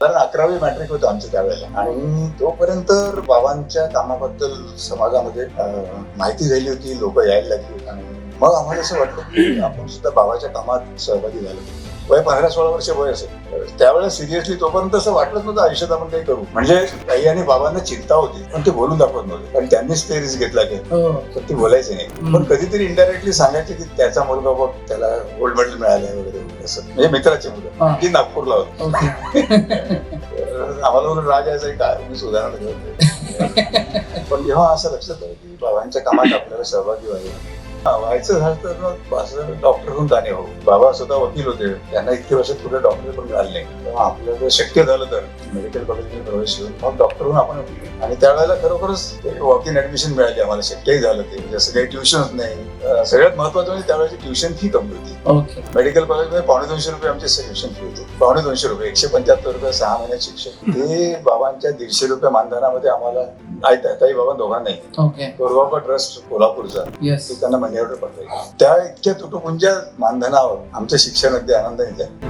कारण अकरावी मॅट्रिक होतं आमचं त्यावेळेला. आणि तोपर्यंत बाबांच्या कामाबद्दल समाजामध्ये माहिती झाली होती लोक यायला लागली आणि मग आम्हाला असं वाटलं की आपण सुद्धा बाबाच्या कामात सहभागी झालो. वय पंधरा सोळा वर्ष वय असेल. तर त्यावेळेला सिरियसली तोपर्यंत असं वाटलंच नव्हतं आयुष्यात आपण काही करू. म्हणजे काही आणि बाबांना चिंता होती पण ते बोलून दाखवत नव्हते. पण त्यांनीच ते रिस्क घेतला की हो. तर ते बोलायचे नाही. पण कधीतरी इनडायरेक्टली सांगायचे की त्याचा मुलगा बघ त्याला गोल्ड मेडल मिळालंय वगैरे असं. म्हणजे मित्राचे मुलं. की नागपूरला होते. आम्हाला म्हणून राज यायचं काय मी सुधारणा करते पण जेव्हा असं लक्षात आलं की बाबांच्या कामात आपल्याला सहभागी व्हायला हा, व्हायचं झालं तर मग असं डॉक्टर होऊन जाणे हो. बाबा स्वतः वकील होते. त्यांना इतके वर्षात पुढे डॉक्टर पण मिळाले नाही. तेव्हा आपल्याला जर शक्य झालं तर मेडिकल कॉलेजमध्ये प्रवेश घेऊन मग डॉक्टर होऊन आपण आणि त्यावेळेला खरोखरच वॉक इन ऍडमिशन मिळाली आम्हाला. शक्यही झालं ते. जसं काही ट्युशन्स नाही सगळ्यात महत्वाचं म्हणजे त्यावेळेची ट्युशन फी कमी होती. मेडिकल कॉलेजमध्ये पावणे दोनशे रुपये आमचे ट्युशन फी होती. पावणे दोनशे रुपये एकशे पंच्याहत्तर रुपये सहा महिन्यात शिक्षण ते बाबांच्या दीडशे रुपये मानधनामध्ये आम्हाला आहेत. ताई बाबा दोघांनाही. गोरबाबा ट्रस्ट कोल्हापूरचा. त्यांना मनी ऑर्डर पाठवायचे. त्या इतक्या तुटुपुंच्या मानधनावर आमचं शिक्षण अगदी आनंदाने झालं